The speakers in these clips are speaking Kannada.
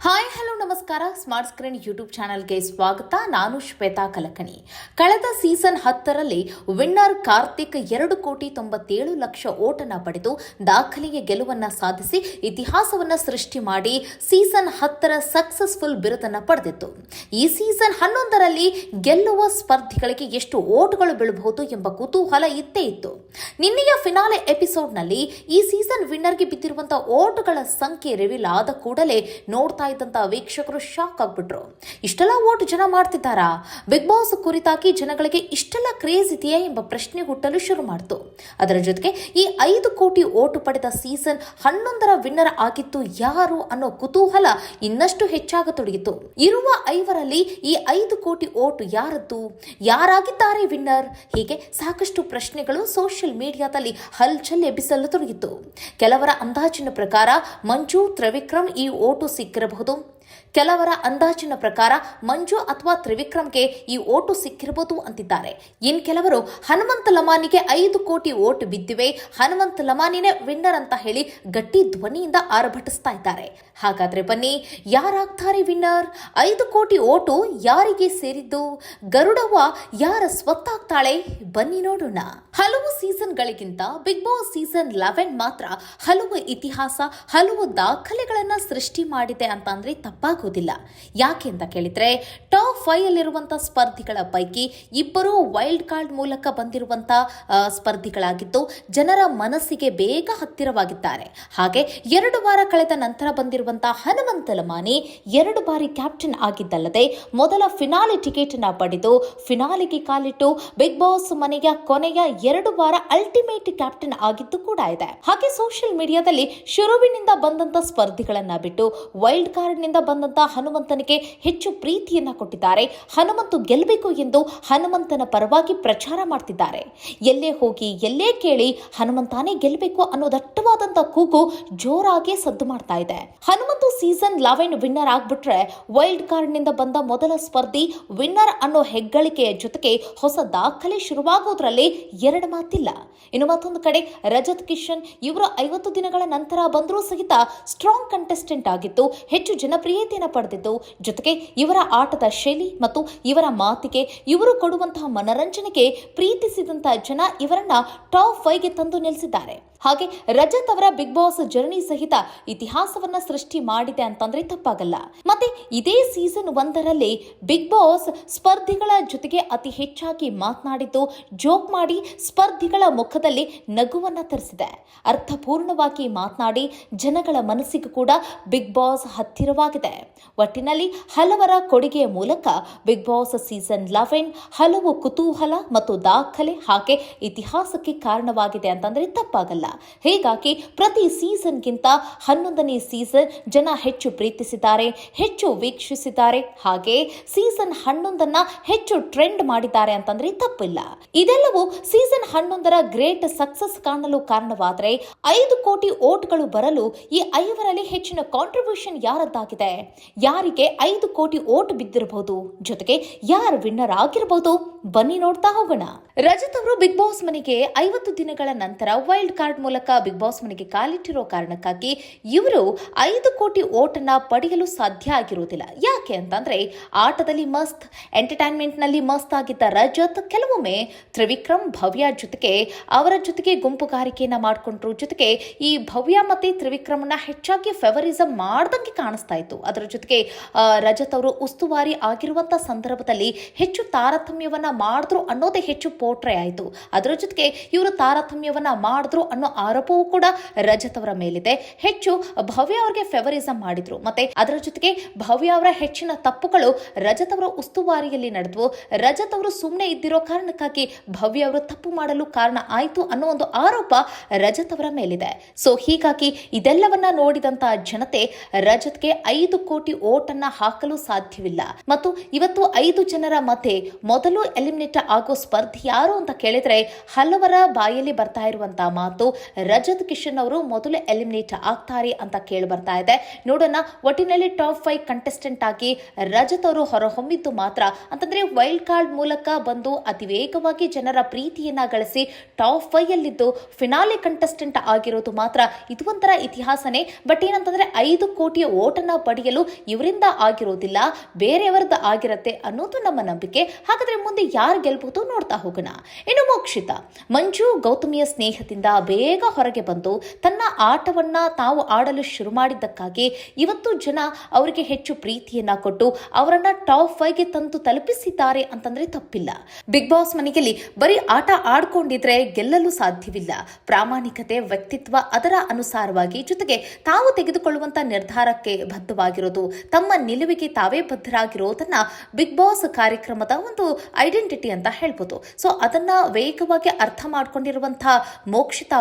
ഹായ് ഹലോ ನಮಸ್ಕಾರ. ಸ್ಮಾರ್ಟ್ ಸ್ಕ್ರೀನ್ ಯೂಟ್ಯೂಬ್ ಚಾನೆಲ್ಗೆ ಸ್ವಾಗತ. ನಾನು ಶ್ವೇತಾ ಕಲಕಣಿ. ಕಳೆದ ಸೀಸನ್ ಹತ್ತರಲ್ಲಿ ವಿನ್ನರ್ ಕಾರ್ತಿಕ್ ಎರಡು ಕೋಟಿ ತೊಂಬತ್ತೇಳು ಲಕ್ಷ ಓಟನ ಪಡೆದು ದಾಖಲೆಯ ಗೆಲುವನ್ನ ಸಾಧಿಸಿ ಇತಿಹಾಸವನ್ನ ಸೃಷ್ಟಿ ಮಾಡಿ ಸೀಸನ್ ಹತ್ತರ ಸಕ್ಸಸ್ಫುಲ್ ಬಿರುದನ್ನ ಪಡೆದಿತ್ತು. ಈ ಸೀಸನ್ ಹನ್ನೊಂದರಲ್ಲಿ ಗೆಲ್ಲುವ ಸ್ಪರ್ಧಿಗಳಿಗೆ ಎಷ್ಟು ಓಟ್ಗಳು ಬೀಳಬಹುದು ಎಂಬ ಕುತೂಹಲ ಇತ್ತೇ ಇತ್ತು. ನಿನ್ನೆಯ ಫಿನಾಲೆ ಎಪಿಸೋಡ್ನಲ್ಲಿ ಈ ಸೀಸನ್ ವಿನ್ನರ್ಗೆ ಬಿದ್ದಿರುವಂತಹ ಓಟ್ಗಳ ಸಂಖ್ಯೆ ರಿವೀಲ್ ಆದ ಕೂಡಲೇ ನೋಡ್ತಾ ಇದ್ದಂತ ವೀಕ್ಷಕರು ಶಾಕ್ ಆಗ್ಬಿಟ್ರು. ಇಷ್ಟೆಲ್ಲ ಓಟ್ ಜನ ಮಾಡ್ತಿದ್ದಾರಾ? ಬಿಗ್ ಬಾಸ್ ಕುರಿತಾಗಿ ಜನಗಳಿಗೆ ಇಷ್ಟೆಲ್ಲ ಕ್ರೇಜ್ ಇದೆಯಾ ಎಂಬ ಪ್ರಶ್ನೆ ಹುಟ್ಟಲು ಶುರು ಮಾಡಿತು. ಅದರ ಜೊತೆಗೆ ಈ ಐದು ಕೋಟಿ ಓಟು ಪಡೆದ ಸೀಸನ್ ಹನ್ನೊಂದರ ವಿನ್ನರ್ ಆಗಿತ್ತು ಯಾರು ಅನ್ನೋ ಕುತೂಹಲ ಇನ್ನಷ್ಟು ಹೆಚ್ಚಾಗತೊಡಗಿತು ಇರುವ ಐವರಲ್ಲಿ ಈ ಐದು ಕೋಟಿ ಓಟು ಯಾರದ್ದು? ಯಾರಾಗಿದ್ದಾರೆ ವಿನ್ನರ್? ಹೀಗೆ ಸಾಕಷ್ಟು ಪ್ರಶ್ನೆಗಳು ಸೋಷಿಯಲ್ ಮೀಡಿಯಾದಲ್ಲಿ ಹಲ್ಚಲ್ ಎಬ್ಬಿಸಲು ತೊಡಗಿತ್ತು. ಕೆಲವರ ಅಂದಾಜಿನ ಪ್ರಕಾರ ಮಂಜು ತ್ರಿವಿಕ್ರಮ್ ಈ ಓಟು ಸಿಕ್ಕಿರಬಹುದು. ಕೆಲವರ ಅಂದಾಜಿನ ಪ್ರಕಾರ ಮಂಜು ಅಥವಾ ತ್ರಿವಿಕ್ರಮ್ಗೆ ಈ ಓಟು ಸಿಕ್ಕಿರಬಹುದು ಅಂತಿದ್ದಾರೆ. ಇನ್ ಕೆಲವರು ಹನುಮಂತ ಲಮಾನಿಗೆ ಐದು ಕೋಟಿ ಓಟು ಬಿದ್ದಿವೆ. ಹನುಮಂತ ಲಮಾನಿನೇ ವಿನ್ನರ್ ಅಂತ ಹೇಳಿ ಗಟ್ಟಿ ಧ್ವನಿಯಿಂದ ಆರಭಟಿಸ್ತಾ ಇದ್ದಾರೆ. ಹಾಗಾದ್ರೆ ಬನ್ನಿ, ಯಾರಾಗ್ತಾರೆ ವಿನ್ನರ್? ಐದು ಕೋಟಿ ಓಟು ಯಾರಿಗೆ ಸೇರಿದ್ದು? ಗರುಡವ್ವ ಯಾರ ಸ್ವತ್ತಾಗ್ತಾಳೆ? ಬನ್ನಿ ನೋಡೋಣ. ಹಲವು ಸೀಸನ್ಗಳಿಗಿಂತ ಬಿಗ್ ಬಾಸ್ ಸೀಸನ್ ಲೆವೆನ್ ಮಾತ್ರ ಹಲವು ಇತಿಹಾಸ, ಹಲವು ದಾಖಲೆಗಳನ್ನ ಸೃಷ್ಟಿ ಮಾಡಿದೆ ಅಂತ ಅಂದ್ರೆ ತಪ್ಪಾಗೋದಿಲ್ಲ ಯಾಕೆ ಅಂತ ಕೇಳಿದ್ರೆ, ಟಾಪ್ ಫೈವ್ ಅಲ್ಲಿರುವಂತಹ ಸ್ಪರ್ಧಿಗಳ ಪೈಕಿ ಇಬ್ಬರು ವೈಲ್ಡ್ ಕಾರ್ಡ್ ಮೂಲಕ ಬಂದಿರುವಂತಹ ಸ್ಪರ್ಧಿಗಳಾಗಿದ್ದು ಜನರ ಮನಸ್ಸಿಗೆ ಬೇಗ ಹತ್ತಿರವಾಗಿದ್ದಾರೆ. ಹಾಗೆ ಎರಡು ವಾರ ಕಳೆದ ನಂತರ ಬಂದಿರುವಂತಹ ಹನುಮಂತ ಲಮಾನಿ ಎರಡು ಬಾರಿ ಕ್ಯಾಪ್ಟನ್ ಆಗಿದ್ದಲ್ಲದೆ ಮೊದಲ ಫಿನಾಲೆ ಟಿಕೆಟ್ ಅನ್ನು ಪಡೆದು ಫಿನಾಲಿಗೆ ಕಾಲಿಟ್ಟು ಬಿಗ್ ಬಾಸ್ ಮನೆಯ ಕೊನೆಯ ಎರಡು ವಾರ ಅಲ್ಟಿಮೇಟ್ ಕ್ಯಾಪ್ಟನ್ ಆಗಿದ್ದು ಕೂಡ ಇದೆ. ಹಾಗೆ ಸೋಷಿಯಲ್ ಮೀಡಿಯಾದಲ್ಲಿ ಶುರುವಿನಿಂದ ಬಂದಂತ ಸ್ಪರ್ಧಿಗಳನ್ನ ಬಿಟ್ಟು ವೈಲ್ಡ್ ಕಾರ್ಡ್ನಿಂದ ಬಂದಂತ ಹನುಮಂತನಿಗೆ ಹೆಚ್ಚು ಪ್ರೀತಿಯನ್ನ ಕೊಟ್ಟಿದ್ದಾರೆ. ಹನುಮಂತು ಗೆಲ್ಲಬೇಕು ಎಂದು ಹನುಮಂತನ ಪರವಾಗಿ ಪ್ರಚಾರ ಮಾಡ್ತಿದ್ದಾರೆ. ಎಲ್ಲೇ ಹೋಗಿ, ಎಲ್ಲೇ ಕೇಳಿ ಹನುಮಂತಾನೇ ಗೆಲ್ಲಬೇಕು ಅನ್ನೋ ದಟ್ಟವಾದಂತ ಕೂಗು ಜೋರಾಗಿ ಸದ್ದು ಮಾಡ್ತಾ ಇದೆ. ಹನುಮಂತು ಸೀಸನ್ ಲೆವೆನ್ ವಿನ್ನರ್ ಆಗ್ಬಿಟ್ರೆ ವೈಲ್ಡ್ ಕಾರ್ಡ್ನಿಂದ ಬಂದ ಮೊದಲ ಸ್ಪರ್ಧಿ ವಿನ್ನರ್ ಅನ್ನೋ ಹೆಗ್ಗಳಿಕೆಯ ಜೊತೆಗೆ ಹೊಸ ದಾಖಲೆ ಶುರುವಾಗೋದ್ರಲ್ಲಿ ಎರಡು ಮಾತಿಲ್ಲ. ಇನ್ನು ಮತ್ತೊಂದು ಕಡೆ ರಜತ್ ಕಿಶನ್ ಇವರು ಐವತ್ತು ದಿನಗಳ ನಂತರ ಬಂದರೂ ಸಹಿತ ಸ್ಟ್ರಾಂಗ್ ಕಂಟೆಸ್ಟೆಂಟ್ ಆಗಿತ್ತು ಹೆಚ್ಚು ಜನಪ್ರಿಯತೆಯನ್ನು ಪಡೆದಿದ್ದು, ಜೊತೆಗೆ ಇವರ ಆಟದ ಶೈಲಿ ಮತ್ತು ಇವರ ಮಾತಿಗೆ ಇವರು ಕೊಡುವಂತಹ ಮನರಂಜನೆಗೆ ಪ್ರೀತಿಸಿದಂತಹ ಜನ ಇವರನ್ನ ಟಾಪ್ ಫೈವ್ಗೆ ತಂದು ನಿಲ್ಲಿಸಿದ್ದಾರೆ. ಹಾಗೆ ರಜತ್ ಅವರ ಬಿಗ್ ಬಾಸ್ ಜರ್ನಿ ಸಹಿತ ಇತಿಹಾಸವನ್ನ ಸೃಷ್ಟಿ ಮಾಡಿದೆ ಅಂತಂದ್ರೆ ತಪ್ಪಾಗಲ್ಲ. ಮತ್ತೆ ಇದೇ ಸೀಸನ್ ಒಂದರಲ್ಲಿ ಬಿಗ್ ಬಾಸ್ ಸ್ಪರ್ಧಿಗಳ ಜೊತೆಗೆ ಅತಿ ಹೆಚ್ಚಾಗಿ ಮಾತನಾಡಿದ್ದು, ಜೋಕ್ ಮಾಡಿ ಸ್ಪರ್ಧಿಗಳ ಮುಖದಲ್ಲಿ ನಗುವನ್ನ ತರಿಸಿದೆ. ಅರ್ಥಪೂರ್ಣವಾಗಿ ಮಾತನಾಡಿ ಜನಗಳ ಮನಸ್ಸಿಗೂ ಕೂಡ ಬಿಗ್ ಬಾಸ್ ಹತ್ತಿರವಾಗಿದೆ. ಒಟ್ಟಿನಲ್ಲಿ ಹಲವರ ಕೊಡುಗೆಯ ಮೂಲಕ ಬಿಗ್ ಬಾಸ್ ಸೀಸನ್ ಲೆವೆನ್ ಹಲವು ಕುತೂಹಲ ಮತ್ತು ದಾಖಲೆ ಹಾಗೆ ಇತಿಹಾಸಕ್ಕೆ ಕಾರಣವಾಗಿದೆ ಅಂತಂದ್ರೆ ತಪ್ಪಾಗಲ್ಲ. ಹೀಗಾಗಿ ಪ್ರತಿ ಸೀಸನ್ಗಿಂತ ಹನ್ನೊಂದನೇ ಸೀಸನ್ ಜನ ಹೆಚ್ಚು ಪ್ರೀತಿಸಿದ್ದಾರೆ, ಹೆಚ್ಚು ವೀಕ್ಷಿಸಿದ್ದಾರೆ. ಹಾಗೆ ಸೀಸನ್ ಹನ್ನೊಂದನ್ನ ಹೆಚ್ಚು ಟ್ರೆಂಡ್ ಮಾಡಿದ್ದಾರೆ ಅಂತಂದ್ರೆ ತಪ್ಪಿಲ್ಲ. ಇದೆಲ್ಲವೂ ಸೀಸನ್ ಹನ್ನೊಂದರ ಗ್ರೇಟ್ ಸಕ್ಸಸ್ ಕಾಣಲು ಕಾರಣವಾದರೆ ಐದು ಕೋಟಿ ಓಟ್ಗಳು ಬರಲು ಈ ಐವರಲ್ಲಿ ಹೆಚ್ಚಿನ ಕಾಂಟ್ರಿಬ್ಯೂಷನ್ ಯಾರದ್ದಾಗಿದೆ? ಯಾರಿಗೆ ಐದು ಕೋಟಿ ಓಟ್ ಬಿದ್ದಿರಬಹುದು ಜೊತೆಗೆ ಯಾರು ವಿನ್ನರ್ ಆಗಿರಬಹುದು ಬನ್ನಿ ನೋಡ್ತಾ ಹೋಗೋಣ. ರಜತ್ ಅವರು ಬಿಗ್ ಬಾಸ್ ಮನೆಗೆ ಐವತ್ತು ದಿನಗಳ ನಂತರ ವೈಲ್ಡ್ ಕಾರ್ಡ್ ಮೂಲಕ ಬಿಗ್ ಬಾಸ್ ಮನೆಗೆ ಕಾಲಿಟ್ಟಿರೋ ಕಾರಣಕ್ಕಾಗಿ ಇವರು ಐದು ಕೋಟಿ ಓಟನ್ನ ಪಡೆಯಲು ಸಾಧ್ಯ ಆಗಿರುವುದಿಲ್ಲ. ಯಾಕೆ ಅಂತಂದ್ರೆ ಆಟದಲ್ಲಿ ಮಸ್ತ್ ಎಂಟರ್ಟೈನ್ಮೆಂಟ್ನಲ್ಲಿ ಮಸ್ತ್ ಆಗಿದ್ದ ರಜತ್ ಕೆಲವೊಮ್ಮೆ ತ್ರಿವಿಕ್ರಮ್, ಭವ್ಯ ಜೊತೆಗೆ ಅವರ ಜೊತೆಗೆ ಗುಂಪುಗಾರಿಕೆಯನ್ನ ಮಾಡಿಕೊಂಡ್ರು. ಜೊತೆಗೆ ಈ ಭವ್ಯ ಮತ್ತೆ ತ್ರಿವಿಕ್ರಮನ ಹೆಚ್ಚಾಗಿ ಫೆವರಿಸಮ್ ಮಾಡ್ದಂಗೆ ಕಾಣಿಸ್ತಾ ಇತ್ತು. ಅದರ ಜೊತೆಗೆ ರಜತ್ ಅವರು ಉಸ್ತುವಾರಿ ಆಗಿರುವಂತಹ ಸಂದರ್ಭದಲ್ಲಿ ಹೆಚ್ಚು ತಾರತಮ್ಯವನ್ನ ಮಾಡಿದ್ರು ಅನ್ನೋದೇ ಹೆಚ್ಚು ಪೋಟ್ರೆ ಆಯಿತು. ಅದರ ಜೊತೆಗೆ ಇವರು ತಾರತಮ್ಯವನ್ನ ಮಾಡಿದ್ರು ಅನ್ನೋ ಆರೋಪವೂ ಕೂಡ ರಜತ್ ಅವರ ಮೇಲಿದೆ. ಹೆಚ್ಚು ಭವ್ಯ ಅವರಿಗೆ ಫೆವರಿಸಂ ಮಾಡಿದ್ರು. ಮತ್ತೆ ಅದರ ಜೊತೆಗೆ ಭವ್ಯ ಅವರ ಹೆಚ್ಚಿನ ತಪ್ಪುಗಳು ರಜತ್ ಅವರ ಉಸ್ತುವಾರಿಯಲ್ಲಿ ನಡೆದ್ವು. ರಜತ್ ಅವರು ಸುಮ್ಮನೆ ಇದ್ದಿರೋ ಕಾರಣಕ್ಕಾಗಿ ಭವ್ಯ ಅವರು ತಪ್ಪು ಮಾಡಲು ಕಾರಣ ಆಯಿತು ಅನ್ನೋ ಒಂದು ಆರೋಪ ರಜತ್ ಅವರ ಮೇಲಿದೆ. ಸೊ ಹೀಗಾಗಿ ಇದೆಲ್ಲವನ್ನ ನೋಡಿದಂತ ಜನತೆ ರಜತ್ಗೆ ಐದು ಕೋಟಿ ಓಟನ್ನ ಹಾಕಲು ಸಾಧ್ಯವಿಲ್ಲ. ಮತ್ತು ಇವತ್ತು ಐದು ಜನರ ಮಧ್ಯೆ ಮೊದಲು ಎಲಿಮಿನೇಟ್ ಆಗೋ ಸ್ಪರ್ಧಿ ಯಾರು ಅಂತ ಕೇಳಿದ್ರೆ ಹಲವರ ಬಾಯಲ್ಲಿ ಬರ್ತಾ ಇರುವಂತಹ ಮಾತು ರಜತ್ ಕಿಶನ್ ಅವರು ಮೊದಲು ಎಲಿಮಿನೇಟ್ ಆಗ್ತಾರೆ ಅಂತ ಕೇಳಿ ಬರ್ತಾ ಇದೆ. ನೋಡೋಣ, ಒಟ್ಟಿನಲ್ಲಿ ಟಾಪ್ ಫೈವ್ ಕಂಟೆಸ್ಟೆಂಟ್ ಆಗಿ ರಜತ್ ಅವರು ಹೊರಹೊಮ್ಮಿದ್ದು ಮಾತ್ರ. ಅಂತಂದ್ರೆ ವೈಲ್ಡ್ ಕಾರ್ಡ್ ಮೂಲಕ ಬಂದು ಅತಿ ವೇಗವಾಗಿ ಜನರ ಪ್ರೀತಿಯನ್ನ ಗಳಿಸಿ ಟಾಪ್ ಫೈವ್ ಅಲ್ಲಿದ್ದು ಫಿನಾಲೆ ಕಂಟೆಸ್ಟೆಂಟ್ ಆಗಿರೋದು ಮಾತ್ರ ಇದು ಒಂಥರ ಇತಿಹಾಸನೇ. ಬಟ್ ಏನಂತಂದ್ರೆ ಐದು ಕೋಟಿಯ ಓಟನ್ನ ಪಡೆಯಲು ಇವರಿಂದ ಆಗಿರೋದಿಲ್ಲ, ಬೇರೆಯವರದ್ದು ಆಗಿರತ್ತೆ ಅನ್ನೋದು ನಮ್ಮ ನಂಬಿಕೆ. ಹಾಗಾದ್ರೆ ಮುಂದೆ ಯಾರು ಗೆಲ್ಬಹುದು ನೋಡ್ತಾ ಹೋಗೋಣ. ಇನ್ನು ಮೋಕ್ಷಿತ. ಮಂಜು ಗೌತಮಿಯ ಸ್ನೇಹದಿಂದ ಬೇಗ ಹೊರಗೆ ಬಂದು ತನ್ನ ಆಟವನ್ನ ತಾವು ಆಡಲು ಶುರು ಮಾಡಿದ್ದಕ್ಕಾಗಿ ಇವತ್ತು ಜನ ಅವರಿಗೆ ಹೆಚ್ಚು ಪ್ರೀತಿಯನ್ನ ಕೊಟ್ಟು ಅವರನ್ನ ಟಾಪ್ ಫೈವ್ಗೆ ತಂದು ತಲುಪಿಸಿದ್ದಾರೆ ಅಂತಂದ್ರೆ ತಪ್ಪಿಲ್ಲ. ಬಿಗ್ ಬಾಸ್ ಮನೆಯಲ್ಲಿ ಬರೀ ಆಟ ಆಡ್ಕೊಂಡಿದ್ರೆ ಗೆಲ್ಲಲು ಸಾಧ್ಯವಿಲ್ಲ. ಪ್ರಾಮಾಣಿಕತೆ, ವ್ಯಕ್ತಿತ್ವ ಅದರ ಅನುಸಾರವಾಗಿ ಜೊತೆಗೆ ತಾವು ತೆಗೆದುಕೊಳ್ಳುವಂತ ನಿರ್ಧಾರಕ್ಕೆ ಬದ್ಧವಾಗಿರೋದು, ತಮ್ಮ ನಿಲುವಿಗೆ ತಾವೇ ಬದ್ಧರಾಗಿರೋದನ್ನ ಬಿಗ್ ಬಾಸ್ ಕಾರ್ಯಕ್ರಮದ ಒಂದು ಐಡೆಂಟಿಟಿ ಅಂತ ಹೇಳ್ಬೋದು. ಸೊ ಅದನ್ನ ವೇಗವಾಗಿ ಅರ್ಥ ಮಾಡ್ಕೊಂಡಿರುವಂತಹ ಮೋಕ್ಷಿತ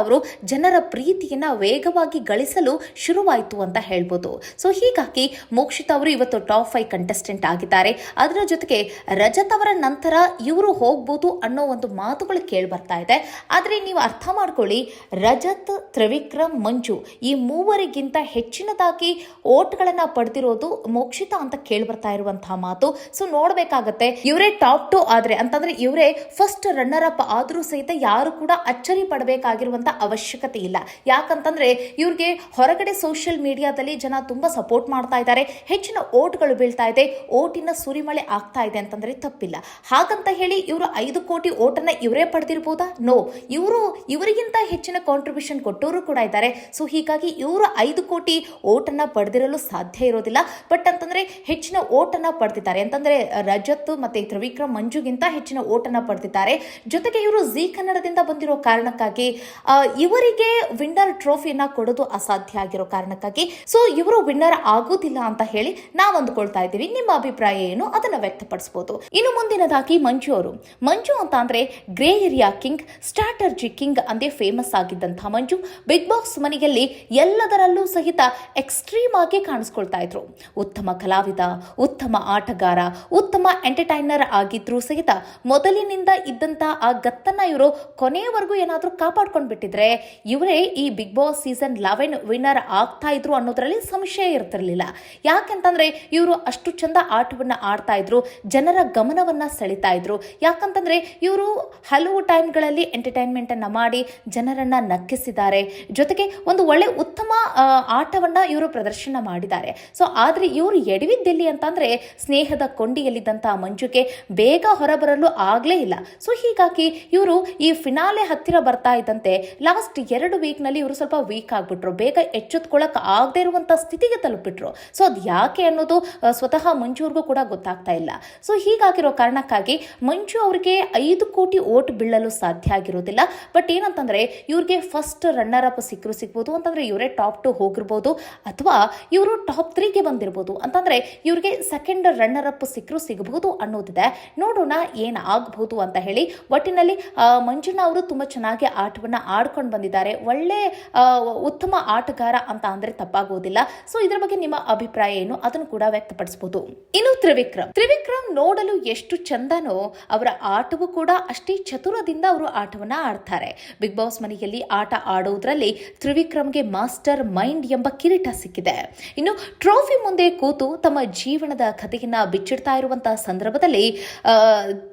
ಜನರ ಪ್ರೀತಿಯನ್ನ ವೇಗವಾಗಿ ಗಳಿಸಲು ಶುರುವಾಯಿತು ಅಂತ ಹೇಳ್ಬೋದು. ಸೊ ಹೀಗಾಗಿ ಮೋಕ್ಷಿತ ಅವರು ಇವತ್ತು ಟಾಪ್ ಫೈವ್ ಕಂಟೆಸ್ಟೆಂಟ್ ಆಗಿದ್ದಾರೆ. ಅದರ ಜೊತೆಗೆ ರಜತ್ ಅವರ ನಂತರ ಇವರು ಹೋಗ್ಬೋದು ಅನ್ನೋ ಒಂದು ಮಾತುಗಳು ಕೇಳಿ ಬರ್ತಾ ಇದೆ. ಆದರೆ ನೀವು ಅರ್ಥ ಮಾಡ್ಕೊಳ್ಳಿ, ರಜತ್, ತ್ರಿವಿಕ್ರಮ್, ಮಂಜು ಈ ಮೂವರಿಗಿಂತ ಹೆಚ್ಚಿನದಾಗಿ ಓಟ್ಗಳನ್ನ ಪಡೆದಿರೋದು ಮೋಕ್ಷಿತ ಅಂತ ಕೇಳಿ ಬರ್ತಾ ಇರುವಂತಹ ಮಾತು. ಸೊ ನೋಡಬೇಕಾಗತ್ತೆ, ಇವರೇ ಟಾಪ್ ಟು ಆದ್ರೆ, ಅಂತಂದ್ರೆ ಇವರೇ ಫಸ್ಟ್ ರನ್ನರ್ ಅಪ್ ಆದರೂ ಸಹಿತ ಯಾರು ಕೂಡ ಅಚ್ಚರಿ ಪಡಬೇಕಾಗಿರುವಂತ ಅವಶ್ಯಕತೆ ಇಲ್ಲ. ಯಾಕಂತಂದ್ರೆ ಇವ್ರಿಗೆ ಹೊರಗಡೆ ಸೋಷಿಯಲ್ ಮೀಡಿಯಾದಲ್ಲಿ ಜನ ತುಂಬಾ ಸಪೋರ್ಟ್ ಮಾಡ್ತಾ ಇದ್ದಾರೆ. ಹೆಚ್ಚಿನ ಓಟ್ಗಳು ಬೀಳ್ತಾ ಇದೆ. ಓಟಿನ ಸುರಿಮಳೆ ಆಗ್ತಾ ಇದೆ ಅಂತಂದ್ರೆ ತಪ್ಪಿಲ್ಲ. ಹಾಗಂತ ಹೇಳಿ ಇವರು ಐದು ಕೋಟಿ ಓಟನ್ನ ಇವರೇ ಪಡೆದಿರ್ಬೋದಾ? ನೋ ಇವರು, ಇವರಿಗಿಂತ ಹೆಚ್ಚಿನ ಕಾಂಟ್ರಿಬ್ಯೂಷನ್ ಕೊಟ್ಟವರು ಕೂಡ ಇದ್ದಾರೆ. ಸೊ ಹೀಗಾಗಿ ಇವರು ಐದು ಕೋಟಿ ಓಟನ್ನ ಪಡೆದಿರಲು ಸಾಧ್ಯ ಇರೋದಿಲ್ಲ. ಬಟ್ ಅಂತಂದ್ರೆ ಹೆಚ್ಚಿನ ಓಟನ್ನ ಪಡೆದಿದ್ದಾರೆ. ಅಂತಂದ್ರೆ ರಜತ್ ಮತ್ತೆ ತ್ರಿವಿಕ್ರಮ್ ಮಂಜುಗಿಂತ ಹೆಚ್ಚಿನ ಓಟನ್ನ ಪಡೆದಿದ್ದಾರೆ. ಜೊತೆಗೆ ಇವರು ಜಿ ಕನ್ನಡದಿಂದ ಬಂದಿರೋ ಕಾರಣಕ್ಕಾಗಿ ಇವರಿಗೆ ವಿನ್ನರ್ ಟ್ರೋಫಿನ ಕೊಡೋದು ಅಸಾಧ್ಯ ಆಗಿರೋ ಕಾರಣಕ್ಕಾಗಿ. ಸೊ ಇವರು ವಿನ್ನರ್ ಆಗೋದಿಲ್ಲ ಅಂತ ಹೇಳಿ ನಾವು ಅಂದ್ಕೊಳ್ತಾ ಇದ್ದೀವಿ. ನಿಮ್ಮ ಅಭಿಪ್ರಾಯ ಏನು? ಅದನ್ನ ವ್ಯಕ್ತಪಡಿಸಬಹುದು ಇನ್ನು ಮುಂದಿನದಾಗಿ ಮಂಜು ಅವರು. ಮಂಜು ಅಂತ ಅಂದ್ರೆ grey area king strategy king ಅಂದೇ ಫೇಮಸ್ ಆಗಿದ್ದಂತಹ ಮಂಜು. ಬಿಗ್ ಬಾಸ್ ಮನೆಯಲ್ಲಿ ಎಲ್ಲದರಲ್ಲೂ ಸಹಿತ ಎಕ್ಸ್ಟ್ರೀಮ್ ಆಗಿ ಕಾಣಿಸ್ಕೊಳ್ತಾ ಇದ್ರು. ಉತ್ತಮ ಕಲಾವಿದ, ಉತ್ತಮ ಆಟಗಾರ, ಉತ್ತಮ ಎಂಟರ್ಟೈನರ್ ಆಗಿದ್ರು ಸಹಿತ ಮೊದಲಿನಿಂದ ಇದ್ದಂತ ಆ ಗತ್ತನ್ನ ಇವರು ಕೊನೆಯವರೆಗೂ ಏನಾದರೂ ಕಾಪಾಡ್ಕೊಂಡು ಬಿಟ್ಟಿದ್ರೆ ಇವರೇ ಈ Bigg Boss season eleven winner ಆಗ್ತಾ ಇದ್ರು ಅನ್ನೋದ್ರಲ್ಲಿ ಸಂಶಯ ಇರ್ತಿರ್ಲಿಲ್ಲ. ಯಾಕೆಂತಂದ್ರೆ ಇವರು ಅಷ್ಟು ಚಂದ ಆಟವನ್ನ ಆಡ್ತಾ ಇದ್ರು, ಜನರ ಗಮನವನ್ನ ಸೆಳಿತಾ ಇದ್ರು. ಯಾಕಂತಂದ್ರೆ ಇವರು ಹಲವು ಟೈಮ್ಗಳಲ್ಲಿ ಎಂಟರ್ಟೈನ್ಮೆಂಟ್ ಅನ್ನ ಮಾಡಿ ಜನರನ್ನ ನಕ್ಕಿಸಿದ್ದಾರೆ. ಜೊತೆಗೆ ಒಂದು ಒಳ್ಳೆ ಉತ್ತಮ ಆಟವನ್ನ ಇವರು ಪ್ರದರ್ಶನ ಮಾಡಿದ್ದಾರೆ. ಸೊ ಆದ್ರೆ ಇವರು ಎಡವಿದ್ದೆಲ್ಲಿ ಅಂತಂದ್ರೆ ಸ್ನೇಹದ ಕೊಂಡಿಯಲ್ಲಿದ್ದಂತಹ ಮಂಜುಗೆ ಬೇಗ ಹೊರಬರಲು ಆಗ್ಲೇ ಇಲ್ಲ. ಸೊ ಹೀಗಾಗಿ ಇವರು ಈ ಫಿನಾಲೆ ಹತ್ತಿರ ಬರ್ತಾ ಇದ್ದಂತೆ ಲಾಸ್ಟ್ ಎರಡು ವೀಕ್ನಲ್ಲಿ ಇವರು ಸ್ವಲ್ಪ ವೀಕ್ ಆಗಿಬಿಟ್ರು. ಬೇಗ ಎಚ್ಚೆತ್ಕೊಳ್ಳೋಕೆ ಆಗದೆ ಇರುವಂಥ ಸ್ಥಿತಿಗೆ ತಲುಪಿಟ್ರು ಸೊ ಅದು ಯಾಕೆ ಅನ್ನೋದು ಸ್ವತಃ ಮಂಜುವ್ರಿಗೂ ಕೂಡ ಗೊತ್ತಾಗ್ತಾ ಇಲ್ಲ. ಸೊ ಹೀಗಾಗಿರೋ ಕಾರಣಕ್ಕಾಗಿ ಮಂಜು ಅವರಿಗೆ ಐದು ಕೋಟಿ ಓಟ್ ಬೀಳಲು ಸಾಧ್ಯ ಆಗಿರೋದಿಲ್ಲ. ಬಟ್ ಏನಂತಂದ್ರೆ, ಇವ್ರಿಗೆ ಫಸ್ಟ್ ರನ್ನರ್ ಅಪ್ ಸಿಕ್ಕರು ಸಿಗ್ಬೋದು. ಅಂತಂದ್ರೆ, ಇವರೇ ಟಾಪ್ ಟು ಹೋಗಿರ್ಬೋದು. ಅಥವಾ ಇವರು ಟಾಪ್ ತ್ರೀಗೆ ಬಂದಿರ್ಬೋದು. ಅಂತಂದ್ರೆ, ಇವ್ರಿಗೆ ಸೆಕೆಂಡ್ ರನ್ನರ್ ಅಪ್ ಸಿಕ್ಕರು ಸಿಗಬಹುದು ಅನ್ನೋದಿದೆ. ನೋಡೋಣ ಏನ್ ಆಗಬಹುದು ಅಂತ ಹೇಳಿ, ಒಟ್ಟಿನಲ್ಲಿ ಮಂಜುನಾ ಅವರು ತುಂಬಾ ಚೆನ್ನಾಗಿ ಆಟವನ್ನ ಆಡ್ಕೊಂಡು ಬಂದಿದ್ದಾರೆ. ಒಳ್ಳೆ ಉತ್ತಮ ಆಟಗಾರ ಅಂತ ಅಂದ್ರೆ ತಪ್ಪಾಗೋದಿಲ್ಲ. ಸೊ ಇದ್ರ ಬಗ್ಗೆ ನಿಮ್ಮ ಅಭಿಪ್ರಾಯ ಏನು? ಅದನ್ನು ಕೂಡ ವ್ಯಕ್ತಪಡಿಸಬಹುದು ಇನ್ನು ತ್ರಿವಿಕ್ರಮ್. ತ್ರಿವಿಕ್ರಮ್ ನೋಡಲು ಎಷ್ಟು ಚಂದನೋ, ಅವರ ಆಟವು ಕೂಡ ಅಷ್ಟೇ ಚತುರದಿಂದ ಅವರು ಆಟವನ್ನ ಆಡ್ತಾರೆ. ಬಿಗ್ ಬಾಸ್ ಮನೆಯಲ್ಲಿ ಆಟ ಆಡೋದ್ರಲ್ಲಿ ತ್ರಿವಿಕ್ರಮ್ಗೆ ಮಾಸ್ಟರ್ ಮೈಂಡ್ ಎಂಬ ಕಿರೀಟ ಸಿಕ್ಕಿದೆ. ಇನ್ನು ಟ್ರೋಫಿ ಮುಂದೆ ಕೂತು ತಮ್ಮ ಜೀವನದ ಕಥೆಯನ್ನ ಬಿಚ್ಚಿಡ್ತಾ ಇರುವಂತಹ ಸಂದರ್ಭದಲ್ಲಿ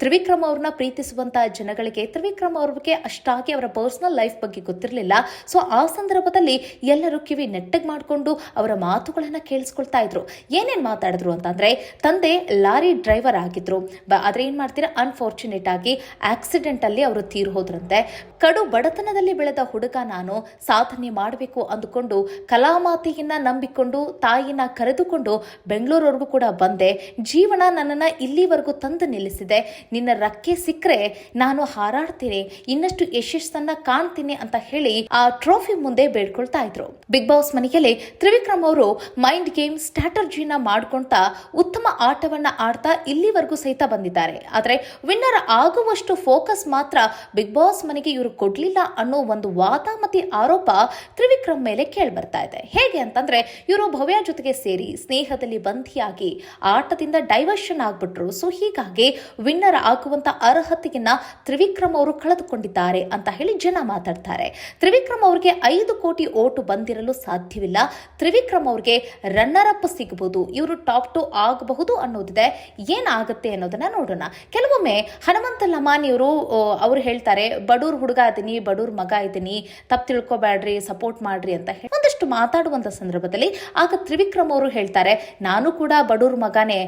ತ್ರಿವಿಕ್ರಮ್ ಅವ್ರನ್ನ ಪ್ರೀತಿಸುವಂತಹ ಜನಗಳಿಗೆ, ತ್ರಿವಿಕ್ರಮ್ ಅವ್ರಿಗೆ ಅಷ್ಟಾಗಿ ಅವರ ಪರ್ಸನಲ್ ಲೈಫ್ ಬಗ್ಗೆ ಗೊತ್ತಿರಲಿಲ್ಲ. ಸೊ ಆ ಸಂದರ್ಭದಲ್ಲಿ ಎಲ್ಲರೂ ಕಿವಿ ನೆಟ್ಟಗೆ ಮಾಡಿಕೊಂಡು ಅವರ ಮಾತುಗಳನ್ನ ಕೇಳಿಸ್ಕೊಳ್ತಾ ಇದ್ರು. ಏನೇನು ಮಾತಾಡಿದ್ರು ಅಂತಂದ್ರೆ, ತಂದೆ ಲಾರಿ ಡ್ರೈವರ್ ಆಗಿದ್ರು. ಆದ್ರೆ ಏನು ಮಾಡ್ತೀರಾ? ಅನ್ಫಾರ್ಚುನೇಟ್ ಆಗಿ ಆಕ್ಸಿಡೆಂಟಲ್ಲಿ ಅವರು ತೀರು ಹೋದ್ರಂತೆ. ಕಡು ಬಡತನದಲ್ಲಿ ಬೆಳೆದ ಹುಡುಗ ನಾನು ಸಾಧನೆ ಮಾಡಬೇಕು ಅಂದುಕೊಂಡು ಕಲಾಮಾತೆಯನ್ನ ನಂಬಿಕೊಂಡು, ತಾಯಿನ ಕರೆದುಕೊಂಡು ಬೆಂಗಳೂರವರೆಗೂ ಕೂಡ ಬಂದೆ. ಜೀವನ ನನ್ನನ್ನ ಇಲ್ಲಿವರೆಗೂ ತಂದು ನಿಲ್ಲಿಸಿದೆ. ನಿನ್ನ ರಕ್ಕೆ ಸಿಕ್ಕರೆ ನಾನು ಹಾರಾಡ್ತೀನಿ. ಇನ್ನಷ್ಟು ಯಶಸ್ಸನ್ನ ಕಾಣ್ತೀನಿ ಅಂತ ಹೇಳಿ ಆ ಟ್ರೋಫಿ ಮುಂದೆ ಬೇಡ್ಕೊಳ್ತಾ ಇದ್ರು. ಬಿಗ್ ಬಾಸ್ ಮನೆಯಲ್ಲಿ ತ್ರಿವಿಕ್ರಮ್ ಅವರು ಮೈಂಡ್ ಗೇಮ್ ಸ್ಟ್ರಾಟರ್ಜಿನ ಮಾಡ್ಕೊಳ್ತಾ ಉತ್ತಮ ಆಟವನ್ನ ಆಡ್ತಾ ಇಲ್ಲಿವರೆಗೂ ಸಹಿತ ಬಂದಿದ್ದಾರೆ. ಆದ್ರೆ ವಿನ್ನರ್ ಆಗುವಷ್ಟು ಫೋಕಸ್ ಮಾತ್ರ ಬಿಗ್ ಬಾಸ್ ಮನೆಗೆ ಇವರು ಕೊಡ್ಲಿಲ್ಲ ಅನ್ನೋ ಒಂದು ವಾದ ಮತ್ತೆ ಆರೋಪ ತ್ರಿವಿಕ್ರಮ್ ಮೇಲೆ ಕೇಳಿ ಬರ್ತಾ ಇದೆ. ಹೇಗೆ ಅಂತಂದ್ರೆ ಇವರು ಭವ್ಯ ಜೊತೆಗೆ ಸೇರಿ ಸ್ನೇಹದಲ್ಲಿ ಬಂಧಿಯಾಗಿ ಆಟದಿಂದ ಡೈವರ್ಷನ್ ಆಗ್ಬಿಟ್ರು. ಸೊ ಹೀಗಾಗಿ ವಿನ್ನರ್ ಆಗುವಂತ ಅರ್ಹತೆಯನ್ನ ತ್ರಿವಿಕ್ರಮ್ ಅವರು ಕಳೆದುಕೊಂಡಿದ್ದಾರೆ ಅಂತ ಹೇಳಿ ಜನ ಮಾತಾಡ್ತಾರೆ ಮಾತಾಡ್ತಾರೆ ತ್ರಿವಿಕ್ರಮ್ ಅವ್ರಿಗೆ ಐದು ಕೋಟಿ ಓಟು ಬಂದಿರಲು ಸಾಧ್ಯವಿಲ್ಲ. ತ್ರಿವಿಕ್ರಮ್ ಅವ್ರಿಗೆ ರನ್ನರ್ ಅಪ್ ಸಿಗಬಹುದು ಇವರು ಟಾಪ್ ಟು ಆಗಬಹುದು ಅನ್ನೋದಿದೆ. ಏನಾಗುತ್ತೆ ಅನ್ನೋದನ್ನ ನೋಡೋಣ. ಕೆಲವೊಮ್ಮೆ ಹನುಮಂತ ಲಮಾನಿಯವರು ಅವ್ರು ಹೇಳ್ತಾರೆ, ಬಡೂರ್ ಹುಡುಗ ಇದೀನಿ, ಬಡೂರ್ ಮಗ ಇದೀನಿ, ತಪ್ಪು ತಿಳ್ಕೊಬೇಡ್ರಿ ಸಪೋರ್ಟ್ ಮಾಡ್ರಿ ಅಂತ ಹೇಳಿ ಒಂದಷ್ಟು ಮಾತಾಡುವಂತ ಸಂದರ್ಭದಲ್ಲಿ ಆಗ ತ್ರಿವಿಕ್ರಮ್ ಅವರು ಹೇಳ್ತಾರೆ, ನಾನು ಕೂಡ ಬಡವ್ರ ಮಗನೇ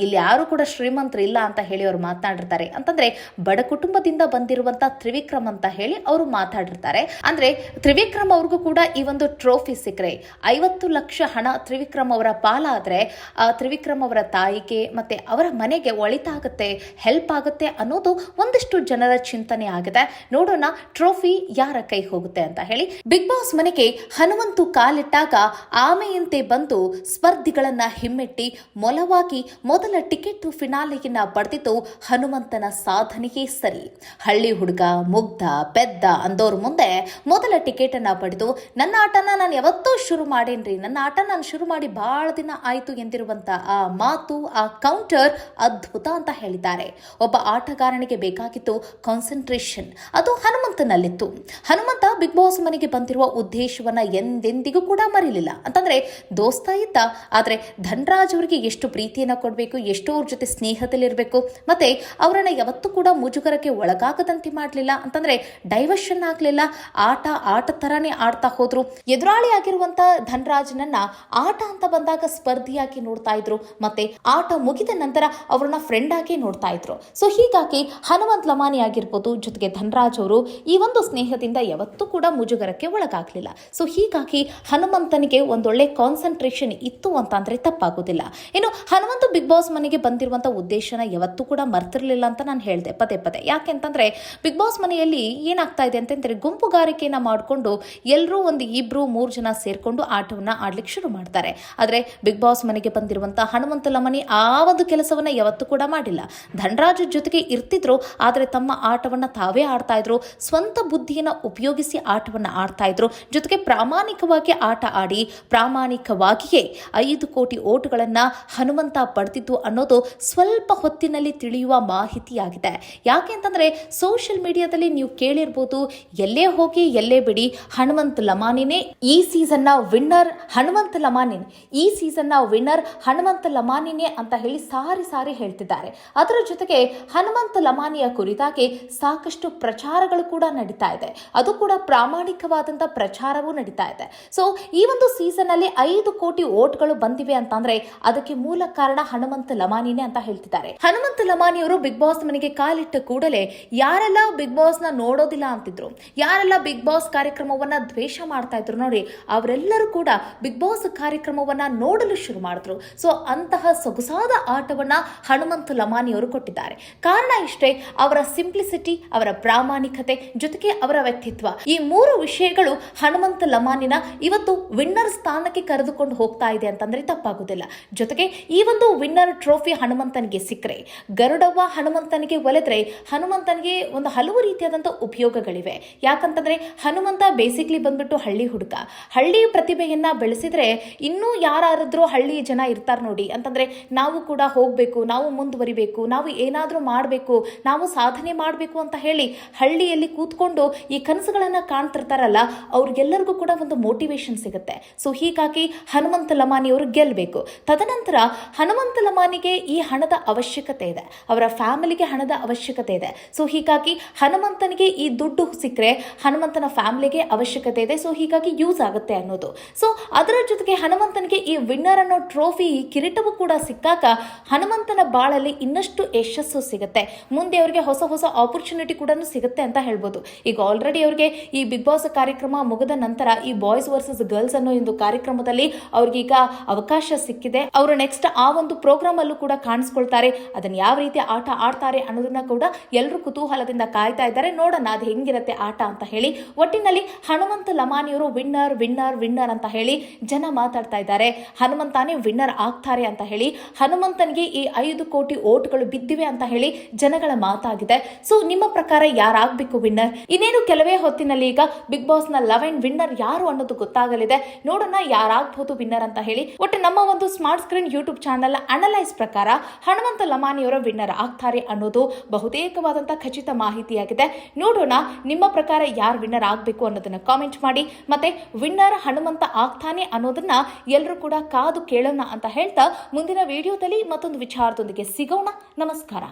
ಇಲ್ಲಿ ಯಾರು ಕೂಡ ಶ್ರೀಮಂತರು ಇಲ್ಲ ಅಂತ ಹೇಳಿ ಅವರು ಮಾತನಾಡಿರ್ತಾರೆ ಅಂತಂದ್ರೆ ಬಡ ಕುಟುಂಬದಿಂದ ಬಂದಿರುವಂತ ತ್ರಿವಿಕ್ರಮ್ ಅಂತ ಹೇಳಿ ಅವರು ಮಾತಾಡಿರ್ತಾರೆ. ಅಂದ್ರೆ ತ್ರಿವಿಕ್ರಮ್ ಅವ್ರಿಗೂ ಕೂಡ ಈ ಒಂದು ಟ್ರೋಫಿ ಸಿಕ್ಕರೆ ಐವತ್ತು ಲಕ್ಷ ಹಣ ತ್ರಿವಿಕ್ರಮ್ ಅವರ ಪಾಲಾದ್ರೆ, ಆ, ತ್ರಿವಿಕ್ರಮ್ ಅವರ ತಾಯಿಗೆ ಮತ್ತೆ ಅವರ ಮನೆಗೆ ಒಳಿತಾಗುತ್ತೆ ಹೆಲ್ಪ್ ಆಗುತ್ತೆ ಅನ್ನೋದು ಒಂದಿಷ್ಟು ಜನರ ಚಿಂತನೆ ಆಗಿದೆ. ನೋಡೋಣ ಟ್ರೋಫಿ ಯಾರ ಕೈ ಹೋಗುತ್ತೆ ಅಂತ ಹೇಳಿ. ಬಿಗ್ ಬಾಸ್ ಮನೆಗೆ ಹನುಮಂತು ಕಾಲಿಟ್ಟಾಗ ಆಮೆಯಂತೆ ಬಂದು ಸ್ಪರ್ಧಿಗಳನ್ನ ಹಿಮ್ಮೆಟ್ಟಿ ಮೊಲವಾಗಿ ಮೊದಲ ಟಿಕೆಟ್ ಫಿನಾಲೆಯನ್ನ ಪಡೆದಿದ್ದು ಹನುಮಂತನ ಸಾಧನೆಯೇ ಸರಿ. ಹಳ್ಳಿ ಹುಡುಗ, ಮುಗ್ಧ, ಪೆದ್ದ ಅಂದೋರ್ ಮುಂದೆ ಮೊದಲ ಟಿಕೆಟ್ ಅನ್ನ ಪಡೆದು, ನನ್ನ ಆಟನ ನಾನು ಯಾವತ್ತೂ ಶುರು ಮಾಡೇನ್ರಿ, ನನ್ನ ಆಟ ನಾನು ಶುರು ಮಾಡಿ ಬಹಳ ದಿನ ಆಯ್ತು ಎಂದಿರುವಂತ ಆ ಮಾತು, ಆ ಕೌಂಟರ್ ಅದ್ಭುತ ಅಂತ ಹೇಳಿದ್ದಾರೆ. ಒಬ್ಬ ಆಟಗಾರನಿಗೆ ಬೇಕಾಗಿತ್ತು ಕಾನ್ಸಂಟ್ರೇಷನ್ ಅದು ಹನುಮಂತನಲ್ಲಿತ್ತು. ಹನುಮಂತ ಬಿಗ್ ಬಾಸ್ ಮನೆಗೆ ಬಂದಿರುವ ಉದ್ದೇಶವನ್ನ ಎಂದೆಂದಿಗೂ ಕೂಡ ಮರಿಲಿಲ್ಲ ಅಂತಂದ್ರೆ ದೋಸ್ತ ಇದ್ದ, ಆದ್ರೆ ಧನ್ರಾಜ್ ಅವರಿಗೆ ಎಷ್ಟು ಪ್ರೀತಿಯನ್ನ ಕೊಡಬೇಕು, ಎಷ್ಟು ಅವ್ರ ಜೊತೆ ಸ್ನೇಹದಲ್ಲಿರಬೇಕು, ಮತ್ತೆ ಅವರನ್ನ ಯಾವತ್ತೂ ಕೂಡ ಮುಜುಗರಕ್ಕೆ ಒಳಗಾಗದಂತೆ ಮಾಡಲಿಲ್ಲ. ಅಂತಂದ್ರೆ ಡೈವರ್ಷನ್ ಆಗ್ಲಿಲ್ಲ. ಆಟ ಆಟ ತರಾನೇ ಆಡ್ತಾ ಹೋದ್ರು. ಎದುರಾಳಿ ಆಗಿರುವಂತ ಧನ್ರಾಜ್ನನ್ನ ಆಟ ಅಂತ ಬಂದಾಗ ಸ್ಪರ್ಧಿಯಾಗಿ ನೋಡ್ತಾ ಇದ್ರು. ಮತ್ತೆ ಆಟ ಮುಗಿದ ನಂತರ ಅವರನ್ನ ಫ್ರೆಂಡ್ ಆಗಿ ನೋಡ್ತಾ ಇದ್ರು. ಸೊ ಹೀಗಾಗಿ ಹನುಮಂತ್ ಲಮಾನಿ ಆಗಿರ್ಬೋದು, ಜೊತೆಗೆ ಧನ್ರಾಜ್ ಅವರು ಈ ಒಂದು ಸ್ನೇಹದಿಂದ ಯಾವತ್ತೂ ಕೂಡ ಮುಜುಗರಕ್ಕೆ ಒಳಗಾಗ್ಲಿಲ್ಲ. ಸೊ ಹೀಗಾಗಿ ಹನುಮಂತನಿಗೆ ಒಂದೊಳ್ಳೆ ಕಾನ್ಸಂಟ್ರೇಷನ್ ಇತ್ತು ಅಂತ ಅಂದ್ರೆ ತಪ್ಪಾಗೋದಿಲ್ಲ. ಇನ್ನು ಹನುಮಂತ ಬಿಗ್ ಬಾಸ್ ಮನೆಗೆ ಬಂದಿರುವಂತ ಉದ್ದೇಶನ ಯಾವತ್ತೂ ಕೂಡ ಮರ್ತಿರಲಿಲ್ಲ ಅಂತ ನಾನು ಹೇಳಿದೆ, ಪದೇ ಪದೇ. ಯಾಕೆಂತಂದ್ರೆ ಬಿಗ್ ಬಾಸ್ ಮನೆಯಲ್ಲಿ ಏನಾಗ್ತಾ ಇದೆ ಅಂತಂದ್ರೆ ಗುಂಪುಗಾರಿಕೆಯನ್ನ ಮಾಡಿಕೊಂಡು ಎಲ್ಲರೂ ಒಂದು ಇಬ್ರು, ಮೂರು ಜನ ಸೇರ್ಕೊಂಡು ಆಟವನ್ನ ಆಡ್ಲಿಕ್ಕೆ ಶುರು ಮಾಡ್ತಾರೆ. ಆದ್ರೆ ಬಿಗ್ ಬಾಸ್ ಮನೆಗೆ ಬಂದಿರುವಂತ ಹನುಮಂತ ಲಮನಿ ಆ ಒಂದು ಕೆಲಸವನ್ನ ಯಾವತ್ತೂ ಕೂಡ ಮಾಡಿಲ್ಲ. ಧನರಾಜ್ ಜೊತೆಗೆ ಇರ್ತಿದ್ರು, ಆದ್ರೆ ತಮ್ಮ ಆಟವನ್ನ ತಾವೇ ಆಡ್ತಾ ಇದ್ರು, ಸ್ವಂತ ಬುದ್ಧಿಯನ್ನ ಉಪಯೋಗಿಸಿ ಆಟವನ್ನ ಆಡ್ತಾ ಇದ್ರು. ಜೊತೆಗೆ ಪ್ರಾಮಾಣಿಕವಾಗಿ ಆಟ ಆಡಿ ಪ್ರಾಮಾಣಿಕವಾಗಿಯೇ ಐದು ಕೋಟಿ ಓಟುಗಳನ್ನ ಹನುಮಂತ ಪಡೆದಿದ್ದು ಅನ್ನೋದು ಸ್ವಲ್ಪ ಹೊತ್ತಿನಲ್ಲಿ ತಿಳಿಯುವ ಮಾಹಿತಿಯಾಗಿದೆ. ಯಾಕೆ ಅಂತಂದ್ರೆ ಸೋಷಿಯಲ್ ಮೀಡಿಯಾದಲ್ಲಿ ನೀವು ಕೇಳಿರ್ಬೋದು, ಎಲ್ಲೇ ಹೋಗಿ ಎಲ್ಲೇ ಬಿಡಿ, ಹನುಮಂತ್ ಲಮಾನಿನೇ ಈ ಸೀಸನ್ನ ವಿನ್ನರ್ ಹನುಮಂತ ಲಮಾನಿನ್, ಈ ಸೀಸನ್ನ ವಿನ್ನರ್ ಹನುಮಂತ ಲಮಾನಿನೇ ಅಂತ ಹೇಳಿ ಸಾರಿ ಸಾರಿ ಹೇಳ್ತಿದ್ದಾರೆ. ಅದರ ಜೊತೆಗೆ ಹನುಮಂತ ಲಮಾನಿಯ ಕುರಿತಾಗಿ ಸಾಕಷ್ಟು ಪ್ರಚಾರಗಳು ಕೂಡ ನಡೀತಾ ಇದೆ. ಅದು ಕೂಡ ಪ್ರಾಮಾಣಿಕವಾದಂಥ ಪ್ರಚಾರವೂ ನಡೀತಾ ಇದೆ. ಸೊ ಈ ಒಂದು ಸೀಸನ್ ಅಲ್ಲಿ ಐದು ಕೋಟಿ ಓಟ್ಗಳು ಬಂದಿವೆ ಅಂತಂದ್ರೆ ಅದಕ್ಕೆ ಮೂಲ ಕಾರಣ ಹನುಮಂತ ಲಮಾನಿನೇ ಅಂತ ಹೇಳ್ತಿದ್ದಾರೆ. ಹನುಮಂತ ಲಮಾನಿಯವರು ಬಿಗ್ ಬಾಸ್ ಮನೆಗೆ ಕಾಲಿಟ್ಟ ಕೂಡಲೇ ಯಾರೆಲ್ಲ ಬಿಗ್ ಬಾಸ್ನ ನೋಡೋದಿಲ್ಲ ಅಂತಿದ್ರು, ಯಾರೆಲ್ಲ ಬಿಗ್ ಬಾಸ್ ಕಾರ್ಯಕ್ರಮವನ್ನ ದ್ವೇಷ ಮಾಡ್ತಾ ಇದ್ರು ನೋಡಿ, ಅವರೆಲ್ಲರೂ ಕೂಡ ಬಿಗ್ ಬಾಸ್ ಕಾರ್ಯಕ್ರಮವನ್ನ ನೋಡಲು ಶುರು ಮಾಡಿದ್ರು. ಸೊ ಅಂತಹ ಸೊಗಸಾದ ಆಟವನ್ನ ಹನುಮಂತ ಲಮಾನಿಯವರು ಕೊಟ್ಟಿದ್ದಾರೆ. ಕಾರಣ ಇಷ್ಟೇ, ಅವರ ಸಿಂಪ್ಲಿಸಿಟಿ ಅವರ ಪ್ರಾಮಾಣಿಕತೆ ಜೊತೆಗೆ ಅವರ ವ್ಯಕ್ತಿತ್ವ. ಈ ಮೂರು ವಿಷಯಗಳು ಹನುಮಂತ ಲಮಾನಿನ ಇವತ್ತು ವಿನ್ನರ್ ಸ್ಥಾನಕ್ಕೆ ಕರೆದುಕೊಂಡು ಹೋಗ್ತಾ ಇದೆ ಅಂತಂದ್ರೆ ತಪ್ಪಾಗುದಿಲ್ಲ. ಜೊತೆಗೆ ಈ ಒಂದು ವಿನ್ನರ್ ಟ್ರೋಫಿ ಹನುಮಂತನಿಗೆ ಸಿಕ್ಕರೆ, ಗರುಡವ್ವ ಹನುಮಂತನಿಗೆ ಒಲೆದ್ರೆ ಹನುಮಂತನಿಗೆ ಒಂದು ಹಲವು ರೀತಿಯಾದಂಥ ಉಪಯೋಗಗಳಿವೆ. ಯಾಕಂತಂದ್ರೆ ಹನುಮಂತ ಬೇಸಿಕ್ಲಿ ಬಂದ್ಬಿಟ್ಟು ಹಳ್ಳಿ ಹುಡುಗ. ಹಳ್ಳಿ ಪ್ರತಿಭೆಯನ್ನ ಬೆಳೆಸಿದ್ರೆ ಇನ್ನೂ ಯಾರಾದ್ರೂ ಹಳ್ಳಿ ಜನ ಇರ್ತಾರೆ ನೋಡಿ. ಅಂತಂದ್ರೆ ನಾವು ಕೂಡ ಹೋಗಬೇಕು, ನಾವು ಮುಂದುವರಿಬೇಕು, ನಾವು ಏನಾದರೂ ಮಾಡಬೇಕು, ನಾವು ಸಾಧನೆ ಮಾಡಬೇಕು ಅಂತ ಹೇಳಿ ಹಳ್ಳಿಯಲ್ಲಿ ಕೂತ್ಕೊಂಡು ಈ ಕನಸುಗಳನ್ನ ಕಾಣ್ತಿರ್ತಾರಲ್ಲ, ಅವ್ರಿಗೆಲ್ಲರಿಗೂ ಕೂಡ ಒಂದು ಮೋಟಿವೇಶನ್ ಸಿಗುತ್ತೆ. ಸೊ ಹೀಗಾಗಿ ಹನುಮಂತ ಲಮಾನಿಯವರು ಗೆಲ್ಲಬೇಕು ತದನಂತರ ಹನುಮಂತ ಲಮಾನಿಗೆ ಈ ಹಣದ ಅವಶ್ಯಕತೆ ಇದೆ. ಅವರ ಫ್ಯಾಮಿಲಿಗೆ ಹಣದ ಅವಶ್ಯಕತೆ ಇದೆ. ಸೊ ಹೀಗಾಗಿ ಹನುಮಂತನಿಗೆ ಈ ದುಡ್ಡು ಸಿಕ್ಕರೆ ಹನುಮಂತನ ಫ್ಯಾಮಿಲಿಗೆ ಅವಶ್ಯಕತೆ ಇದೆ. ಸೊ ಹೀಗಾಗಿ ಯೂಸ್ ಆಗುತ್ತೆ ಅನ್ನೋದು. ಸೊ ಅದರ ಜೊತೆಗೆ ಹನುಮಂತನಿಗೆ ಈ ವಿನ್ನರ್ ಅನ್ನೋ ಟ್ರೋಫಿ ಕಿರೀಟವು ಕೂಡ ಸಿಕ್ಕಾಗ ಹನುಮಂತನ ಬಾಳಲ್ಲಿ ಇನ್ನಷ್ಟು ಯಶಸ್ಸು ಸಿಗುತ್ತೆ. ಮುಂದೆ ಅವರಿಗೆ ಹೊಸ ಹೊಸ ಆಪರ್ಚುನಿಟಿ ಕೂಡ ಸಿಗುತ್ತೆ ಅಂತ ಹೇಳ್ಬೋದು. ಈಗ ಆಲ್ರೆಡಿ ಅವರಿಗೆ ಈ ಬಿಗ್ ಬಾಸ್ ಕಾರ್ಯಕ್ರಮ ಮುಗಿದ ನಂತರ ಈ ಬಾಯ್ಸ್ ವರ್ಸಸ್ ಗರ್ಲ್ಸ್ ಅನ್ನೋ ಒಂದು ಕಾರ್ಯಕ್ರಮದಲ್ಲಿ ಅವ್ರಿಗೆ ಈಗ ಅವಕಾಶ ಸಿಕ್ಕಿದೆ. ಅವರು ನೆಕ್ಸ್ಟ್ ಆ ಒಂದು ಪ್ರೋಗ್ರಾಮ್ ಅಲ್ಲೂ ಕೂಡ ಕಾಣಿಸ್ಕೊಳ್ತಾರೆ. ಅದನ್ನ ಯಾವ ರೀತಿ ಆಟ ಆಡ್ತಾರೆ ಅನ್ನೋದನ್ನ ಕೂಡ ಎಲ್ಲರೂ ಕುತೂಹಲದಿಂದ ಕಾಯ್ತಾ ಇದ್ದಾರೆ. ನೋಡೋಣ ಅದು ಹೆಂಗಿರುತ್ತೆ ಆಟ ಅಂತ ಹೇಳಿ. ಒಟ್ಟಿನಲ್ಲಿ ಹನುಮಂತ ಲಮಾನಿಯವರು ವಿನ್ನರ್ ವಿನ್ನರ್ ವಿನ್ನರ್ ಅಂತ ಹೇಳಿ ಜನ ಮಾತಾಡ್ತಾ ಇದ್ದಾರೆ. ಹನುಮಂತಾನೇ ವಿನ್ನರ್ ಆಗ್ತಾರೆ ಅಂತ ಹೇಳಿ. ಹನುಮಂತನಿಗೆ ಈ ಐದು ಕೋಟಿ ಓಟ್ಗಳು ಬಿದ್ದಿವೆ ಅಂತ ಹೇಳಿ ಜನಗಳ ಮಾತಾಗಿದೆ. ಸೊ ನಿಮ್ಮ ಪ್ರಕಾರ ಯಾರಾಗಬೇಕು ವಿನ್ನರ್ ಇನ್ನೇನು ಕೆಲವೇ ಹೊತ್ತಿನಲ್ಲಿ ಈಗ ಬಿಗ್ ಬಾಸ್ನ ಲವ್ ಅಂಡ್ ವಿನ್ನರ್ ಯಾರು ಅನ್ನೋದು ಗೊತ್ತಾಗಲಿದೆ. ನೋಡೋಣ ಯಾರಾಗಬಹುದು ವಿನ್ನರ್ ಅಂತ ಹೇಳಿ. ಒಟ್ಟು ನಮ್ಮ ಒಂದು smart screen YouTube channel analyse ಪ್ರಕಾರ ಹನುಮಂತ ಲಮಾನಿಯವರ ವಿನ್ನರ್ ಆಗ್ತಾರೆ ಅನ್ನೋದು ಬಹುತೇಕವಾದಂತಹ ಖಚಿತ ಮಾಹಿತಿಯಾಗಿದೆ. ನೋಡೋಣ ನಿಮ್ಮ ಪ್ರಕಾರ ಯಾರು ವಿನ್ನರ್ ಆಗಬೇಕು ಅನ್ನೋದನ್ನ ಕಾಮೆಂಟ್ ಮಾಡಿ. ಮತ್ತೆ ವಿನ್ನರ್ ಹನುಮಂತ ಆಗ್ತಾನೆ ಅನ್ನೋದನ್ನ ಎಲ್ಲರೂ ಕೂಡ ಕಾದು ಕೇಳೋಣ ಅಂತ ಹೇಳ್ತಾ ಮುಂದಿನ ವಿಡಿಯೋದಲ್ಲಿ ಮತ್ತೊಂದು ವಿಚಾರದೊಂದಿಗೆ ಸಿಗೋಣ. ನಮಸ್ಕಾರ.